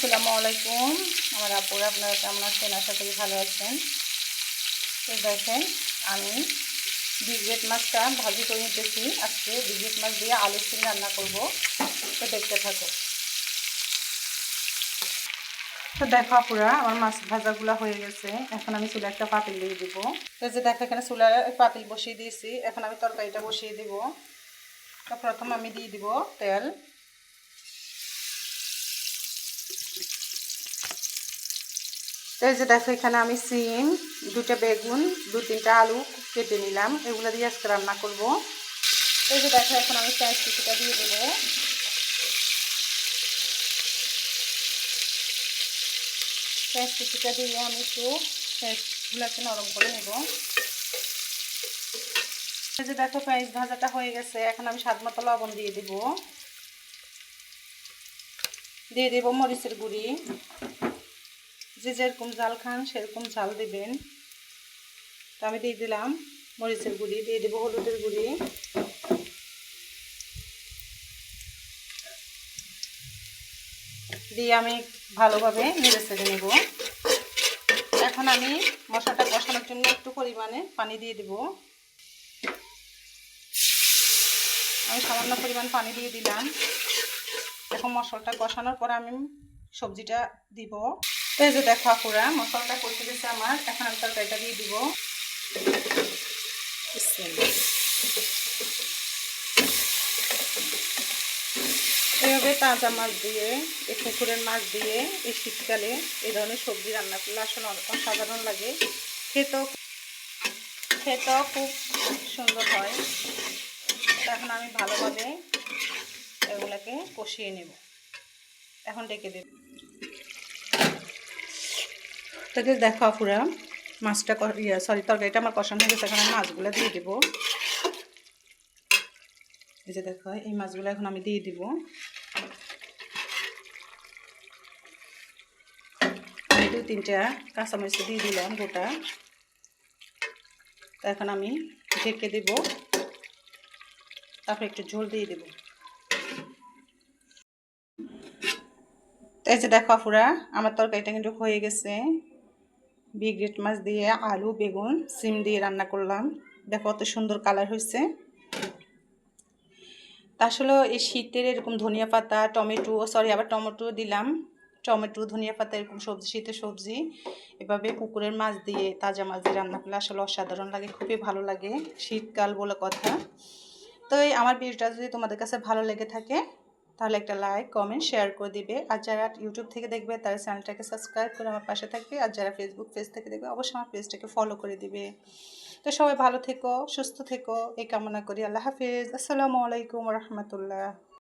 আসসালামু আলাইকুম। আমার আপুরা আপনারা কেমন আছেন? আশা করি ভালো আছেন। তো দেখেন, আমি বিগ্রেট মাছটা ভাজি করে নিতেছি। আজকে বিগ্রেট মাছ দিয়ে আলু সিম রান্না করব। তো দেখতে থাকো। তো দেখো আপুরা, আমার মাছ ভাজাগুলো হয়ে গেছে। এখন আমি চুলে একটা পাতিল দিয়ে দিব। তো যে দেখো, এখানে চুলার পাতিল বসিয়ে দিয়েছি। এখন আমি তরকারিটা বসিয়ে দিব। তো প্রথম আমি দিয়ে দিব তেল। এই যে দেখো, এখানে আমি সিম দুটো বেগুন দু তিনটা আলু কেটে নিলাম। এগুলো দিয়ে আজকে রান্না করব। এই যে দেখো, এখন আমি পেঁয়াজ কুচিটা দিয়ে দেবো। পেঁয়াজ কুচিটা দিয়ে আমি একটু পেঁয়াজগুলোকে নরম করে নেব। এই যে দেখো, পেঁয়াজ ভাজাটা হয়ে গেছে। এখন আমি স্বাদ মতো লবণ দিয়ে দিব। দিয়ে দেব মরিচের গুঁড়ি। যে যেরকম জাল খান, সেরকম জাল দেবেন। তো আমি দিয়ে দিলাম মরিচের গুঁড়ি, দিয়ে দেবো হলুদের গুঁড়ি। দিয়ে আমি ভালোভাবে নেড়ে ছেড়ে নেব। এখন আমি মশলাটা কষানোর জন্য একটু পরিমাণে পানি দিয়ে দেব। আমি সামান্য পরিমাণ পানি দিয়ে দিলাম। এখন মশলাটা কষানোর পর আমি সবজিটা দিব। এই যে দেখো আপুরা, মশলাটা কষে গেছে আমার। এখন আমি তরকারিটা দিয়ে দিব। এভাবে তাজা মাছ দিয়ে, এই পুকুরের মাছ দিয়ে, এই শীতকালে এই ধরনের সবজি রান্না করলে আসলে অসাধারণ লাগে। খেতেও খেতেও খুব সুন্দর হয়। এখন আমি ভালোভাবে এগুলোকে কষিয়ে নেব। এখন ডেকে দেব। তাকে দেখো আপুরা, মাছটা ইয়ে সরি তরকারিটা আমার কষানো হয়ে গেছে, এখন আমি মাছগুলো দিয়ে দেবো। এই যে দেখো, এই মাছগুলো এখন আমি দিয়ে দিব। দু তিনটা কাঁচামরিচ দিয়ে দিলাম গোটা। তো এখন আমি ঢেকে দেব। তারপর একটু ঝোল দিয়ে দেব। এই যে দেখো আপুরা, আমার তরকারিটা কিন্তু হয়ে গেছে। বিগ্রেট মাছ দিয়ে আলু, বেগুন, সিম দিয়ে রান্না করলাম। দেখো কত সুন্দর কালার হয়েছে। আসলে এই শীতের এরকম ধনিয়া পাতা, টমেটো সরি, আবার টমেটো দিলাম। টমেটো, ধনিয়া পাতা, এরকম সবজি, শীতের সবজি। এভাবে পুকুরের মাছ দিয়ে, তাজা মাছ দিয়ে রান্না করলে আসলে অসাধারণ লাগে, খুবই ভালো লাগে। শীতকাল বলে কথা। তো এই আমার ভিডিওটা যদি তোমাদের কাছে ভালো লেগে থাকে তাহলে একটা লাইক কমেন্ট শেয়ার করে দিবে। আর যারা ইউটিউব থেকে দেখবে, তারা চ্যানেলটাকে সাবস্ক্রাইব করে আমার পাশে থাকবে। আর যারা ফেসবুক পেজ থেকে দেখবে, অবশ্যই আমার পেজটাকে ফলো করে দিবে। তো সবাই ভালো থেকো, সুস্থ থেকো, এই কামনা করি। আল্লাহ হাফিজ। আসসালামু আলাইকুম রহমতুল্লাহ।